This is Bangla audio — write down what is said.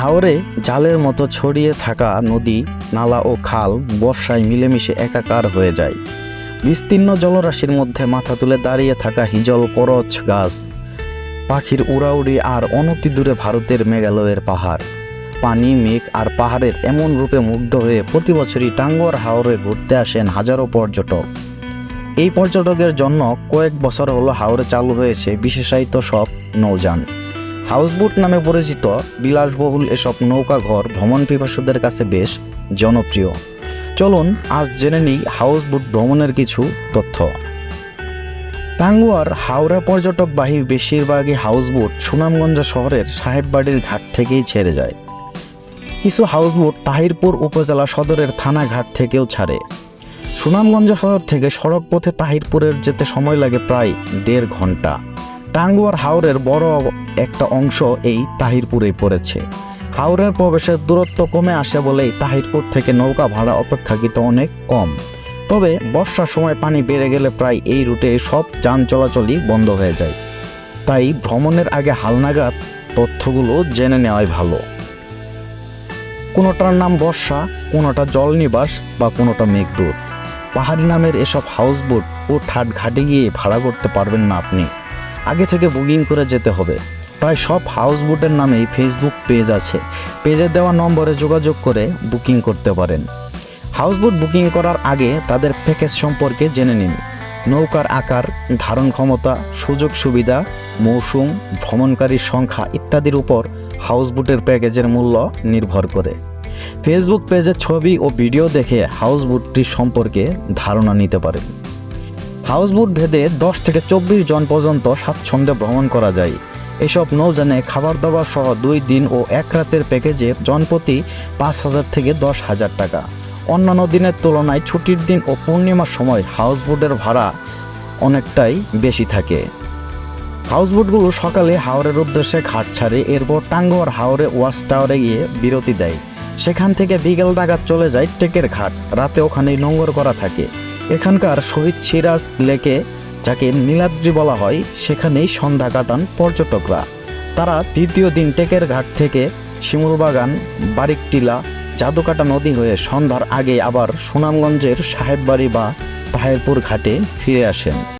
হাওরে জালের মতো ছড়িয়ে থাকা নদী, নালা ও খাল বর্ষায় মিলেমিশে একাকার হয়ে যায়। বিস্তীর্ণ জলরাশির মধ্যে মাথা তুলে দাঁড়িয়ে থাকা হিজল, করচ গাছ, পাখির উড়াউড়ি আর অনতি দূরে ভারতের মেঘালয়ের পাহাড়। পানি, মেঘ আর পাহাড়ের এমন রূপে মুগ্ধ হয়ে প্রতি বছরই টাঙ্গর হাওরে ঘুরতে আসেন হাজারো পর্যটক। এই পর্যটকের জন্য কয়েক বছর হলো হাওরে চালু হয়েছে বিশেষায়িত সব নৌযান। হাউসবোট নামে পরিচিত বিলাসবহুল এসব নৌকাঘর ভ্রমণ পিপাসুদের কাছে বেশ জনপ্রিয়। চলুন আজ জেনে নিই হাউসবোট ভ্রমণের কিছু তথ্য। টাঙ্গুয়ার হাওড়া পর্যটকবাহী বেশিরভাগই হাউসবোট সুনামগঞ্জ শহরের সাহেববাড়ির ঘাট থেকেই ছেড়ে যায়। কিছু হাউসবোট তাহিরপুর উপজেলা সদরের থানা ঘাট থেকেও ছাড়ে। সুনামগঞ্জ শহর থেকে সড়ক পথে তাহিরপুরের যেতে সময় লাগে প্রায় দেড় ঘণ্টা টাঙ্গুয়ার হাওরের বড় একটা অংশ এই তাহিরপুরে পড়েছে। হাওরের প্রবেশের দূরত্ব কমে আসে বলেই তাহিরপুর থেকে নৌকা ভাড়া অপেক্ষাকৃত অনেক কম। তবে বর্ষার সময় পানি বেড়ে গেলে প্রায় এই রুটে সব যান চলাচলই বন্ধ হয়ে যায়। তাই ভ্রমণের আগে হালনাগাদ তথ্যগুলো জেনে নেওয়াই ভালো। কোনোটার নাম বর্ষা, কোনোটা জল নিবাস বা কোনোটা মেঘদূত পাহাড়ি নামের এসব হাউসবোট ও ঠাট ঘাটে গিয়ে ভাড়া করতে পারবেন না আপনি। আগে থেকে বুকিং করে যেতে হবে। প্রায় সব হাউসবোটের নামেই ফেসবুক পেজ আছে। পেজে দেওয়া নম্বরে যোগাযোগ করে বুকিং করতে পারেন। হাউসবোট বুকিং করার আগে তাদের প্যাকেজ সম্পর্কে জেনে নিন। নৌকার আকার, ধারণ ক্ষমতা, সুযোগ সুবিধা, মৌসুম ভ্রমণকারীর সংখ্যা ইত্যাদির উপর হাউসবোটের প্যাকেজের মূল্য নির্ভর করে। ফেসবুক পেজের ছবি ও ভিডিও দেখে হাউসবোটটির সম্পর্কে ধারণা নিতে পারেন। হাউসবোট ভেদে দশ থেকে চব্বিশ জন পর্যন্ত স্বাচ্ছন্দ্যে ভ্রমণ করা যায়। এসব নৌযানে খাবার দাবার সহ দুই দিন ও এক রাতের প্যাকেজে জনপ্রতি পাঁচ হাজার থেকে দশ হাজার টাকা। অন্যান্য দিনের তুলনায় ছুটির দিন ও পূর্ণিমার সময় হাউসবোটের ভাড়া অনেকটাই বেশি থাকে। হাউসবোটগুলো সকালে হাওরের উদ্দেশ্যে ঘাট ছাড়ে, এরপর টাঙ্গুয়ার হাওরে ওয়াচ টাওয়ারে গিয়ে বিরতি দেয়। সেখান থেকে বিকেল নাগাদ চলে যায় টেকের ঘাট। রাতে ওখানেই নোংর করা থাকে। এখানকার শহীদ সিরাজ লেকে, যাকে নীলাদ্রি বলা হয়, সেখানেই সন্ধ্যা কাটান পর্যটকরা। তারা তৃতীয় দিন টেকের ঘাট থেকে শিমুলবাগান, বারিকটিলা, জাদুকাটা নদী হয়ে সন্ধ্যার আগে আবার সুনামগঞ্জের সাহেববাড়ি বা তাহেরপুর ঘাটে ফিরে আসেন।